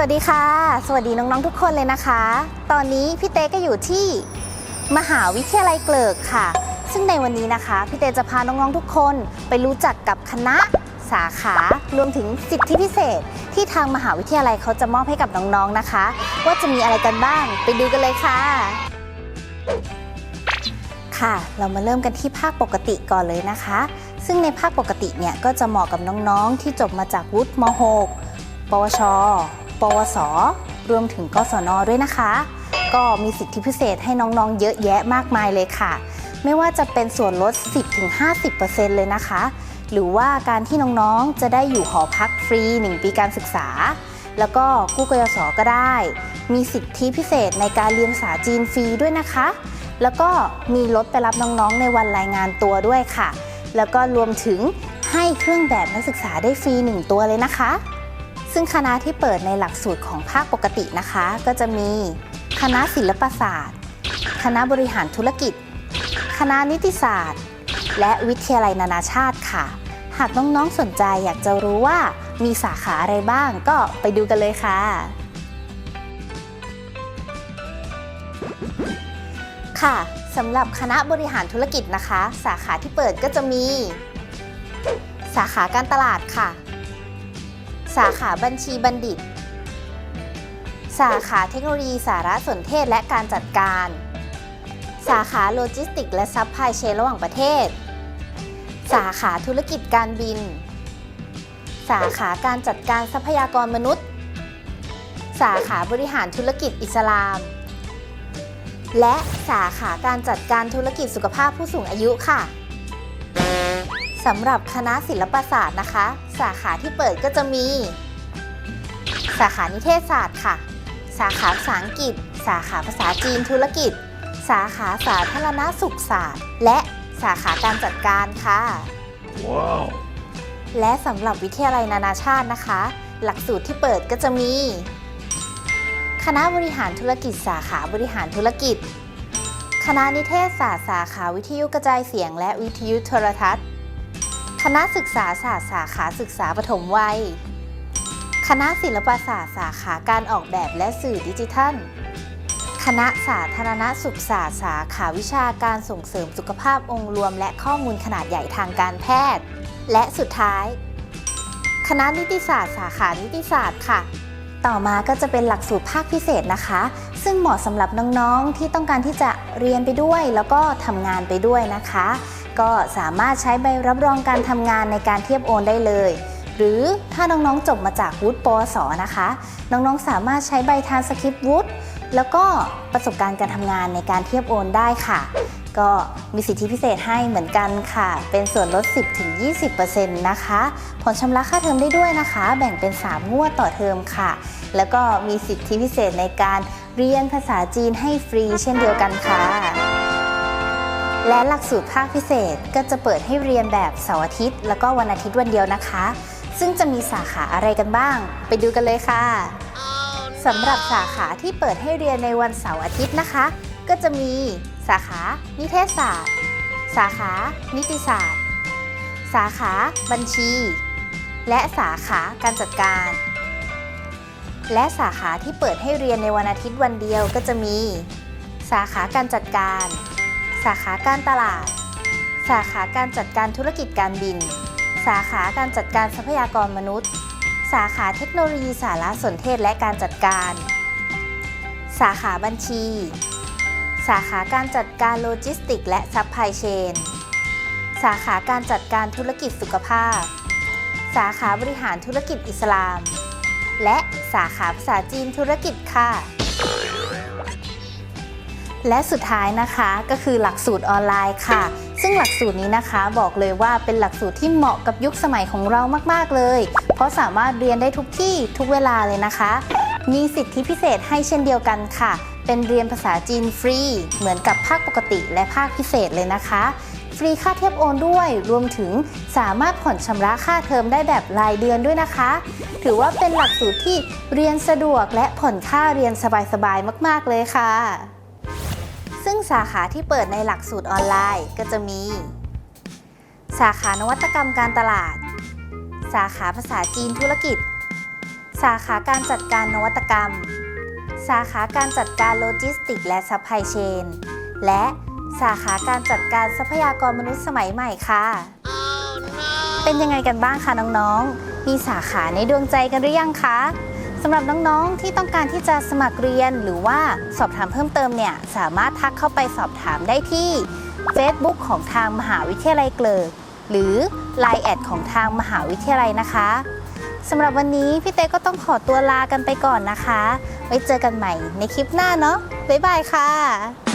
วัสดีค่ะ สวัสดีน้องๆทุกคนเลยนะคะ ตอนนี้พี่เต้ก็อยู่ที่มหาวิทยาลัยเกลิกค่ะ ซึ่งในวันนี้นะคะพี่เต้จะพาน้องๆทุกคนไปรู้จักกับคณะสาขารวมถึงสิทธิพิเศษ ที่ทางมหาวิทยาลัยเขาจะมอบให้กับน้องๆนะคะ ว่าจะมีอะไรกันบ้างไปดูกันเลยค่ะ ค่ะ เรามาเริ่มกันที่ภาคปกติก่อนเลยนะคะ ซึ่งในภาคปกติเนี่ยก็จะเหมาะกับน้องๆที่จบมาจากวุฒิม .6 ปวช ปวส รวมถึงกศนด้วยนะคะ ก็มีสิทธิพิเศษให้น้องๆ เยอะแยะมากมายเลยค่ะ ไม่ว่าจะเป็นส่วนลด 10-50%เลยนะคะ หรือว่าการที่น้องๆ จะได้อยู่หอพักฟรี 1 ปีการศึกษา แล้วก็กู้กยศก็ได้ มีสิทธิพิเศษในการเรียนภาษาจีนฟรีด้วยนะคะ แล้วก็มีรถไปรับน้องๆ ในวันรายงานตัวด้วยค่ะ แล้วก็รวมถึงให้เครื่องแบบนักศึกษาได้ฟรี 1 ตัวเลยนะคะ ซึ่งคณะที่เปิดในหลักสูตรของภาคปกตินะคะ ก็จะมี คณะศิลปศาสตร์ คณะบริหารธุรกิจ คณะนิติศาสตร์ และวิทยาลัยนานาชาติค่ะ หากน้องๆสนใจอยากจะรู้ว่ามีสาขาอะไรบ้างก็ไปดูกันเลยค่ะ ค่ะสำหรับคณะบริหารธุรกิจนะคะ สาขาที่เปิดก็จะมี สาขาการตลาดค่ะ สาขาบัญชีบัณฑิต สาขาเทคโนโลยีสารสนเทศและการจัดการ สาขาโลจิสติกและซัพพลายเชนระหว่างประเทศ สาขาธุรกิจการบิน สาขาการจัดการทรัพยากรมนุษย์ สาขาบริหารธุรกิจอิสลาม และสาขาการจัดการธุรกิจสุขภาพผู้สูงอายุค่ะ สำหรับคณะศิลปศาสตร์นะคะ สาขาที่เปิดก็จะมี สาขานิเทศศาสตร์ค่ะ สาขาภาษาอังกฤษ สาขาภาษาจีนธุรกิจ สาขาสาธารณสุขศาสตร์ และสาขาการจัดการค่ะ Wow. และสำหรับวิทยาลัยนานาชาตินะคะ หลักสูตรที่เปิดก็จะมี คณะบริหารธุรกิจ สาขาบริหารธุรกิจ คณะนิเทศศาสตร์สาขาวิทยุกระจายเสียง และวิทยุโทรทัศน์ คณะศึกษาศาสตร์สาขาศึกษาปฐมวัย คณะศิลปศาสตร์สาขาการออกแบบและสื่อดิจิทัล คณะสาธารณสุขศาสตร์สาขาวิชาการส่งเสริมสุขภาพองค์รวม และข้อมูลขนาดใหญ่ทางการแพทย์ และสุดท้าย คณะนิติศาสตร์สาขานิติศาสตร์ค่ะ ต่อมาก็จะเป็นหลักสูตรภาคพิเศษนะคะ ซึ่งเหมาะสำหรับน้องๆที่ต้องการที่จะเรียนไปด้วย แล้วก็ทำงานไปด้วยนะคะ ก็สามารถใช้ใบรับรองการทำงานในการเทียบโอนได้เลย หรือถ้าน้องๆจบมาจากวุฒิปวสนะคะ น้องๆสามารถใช้ใบทานสคริปต์วุฒิแล้วก็ประสบการณ์การทำงานในการเทียบโอนได้ค่ะ ก็มีสิทธิพิเศษให้เหมือนกันค่ะ เป็นส่วนลด 10-20%นะคะผ่อนชำระค่าเทอมได้ด้วยนะคะ แบ่งเป็น 3 งวดต่อเทอมค่ะ แล้วก็มีสิทธิพิเศษในการเรียนภาษาจีนให้ฟรีเช่นเดียวกันค่ะ และหลักสูตรภาคพิเศษก็จะเปิดให้เรียนแบบเสาร์อาทิตย์ แล้วก็วันอาทิตย์วันเดียวนะคะ ซึ่งจะมีสาขาอะไรกันบ้าง ไปดูกันเลยค่ะสำหรับสาขาที่เปิดให้เรียนในวันเสาร์อาทิตย์นะคะ ก็จะมีสาขานิเทศศาสตร์ สาขา นิติศาสตร์ สาขาบัญชี และสาขาการจัดการ และสาขาที่เปิดให้เรียนในวันอาทิตย์วันเดียวก็จะมี สาขาการจัดการ สาขาการตลาด สาขาการจัดการธุรกิจการบิน สาขาการจัดการทรัพยากรมนุษย์ สาขาเทคโนโลยีสารสนเทศและการจัดการ สาขาบัญชี สาขาการจัดการโลจิสติกและซัพพลายเชน สาขาการจัดการธุรกิจสุขภาพ สาขาบริหารธุรกิจอิสลาม และสาขาภาษาจีนธุรกิจค่ะ และสุดท้ายนะคะก็คือหลักสูตรออนไลน์ค่ะ ซึ่งหลักสูตรนี้นะคะบอกเลยว่าเป็นหลักสูตรที่เหมาะกับยุคสมัยของเรามาก ๆ เลย เพราะสามารถเรียนได้ทุกที่ทุกเวลาเลยนะคะ มีสิทธิพิเศษให้เช่นเดียวกันค่ะ เป็นเรียนภาษาจีนฟรี เหมือนกับภาคปกติและภาคพิเศษเลยนะคะ ฟรีค่าเทียบโอนด้วย รวมถึงสามารถผ่อนชำระค่าเทอมได้แบบรายเดือนด้วยนะคะ ถือว่าเป็นหลักสูตรที่เรียนสะดวกและผ่อนค่าเรียนสบายๆมาก ๆ เลยค่ะ ซึ่งสาขาที่เปิดในหลักสูตรออนไลน์ก็จะมี สาขานวัตกรรมการตลาด สาขาภาษาจีนธุรกิจ สาขาการจัดการนวัตกรรม สาขาการจัดการโลจิสติก และซัพพลายเชน และสาขาการจัดการทรัพยากรมนุษย์สมัยใหม่ค่ะเป็นยังไงกันบ้างคะน้องๆ มีสาขาในดวงใจกันหรือยังคะ สำหรับน้องๆที่ต้องการที่จะสมัครเรียนหรือว่าสอบถามเพิ่มเติมเนี่ยสามารถทักเข้าไปสอบถามได้ที่ Facebook ของทางมหาวิทยาลัยเกลิกหรือ Line แอดของทางมหาวิทยาลัยนะคะสำหรับวันนี้พี่เต้ก็ต้องขอตัวลากันไปก่อนนะคะ ไว้เจอกันใหม่ในคลิปหน้าเนาะบ๊ายบายค่ะ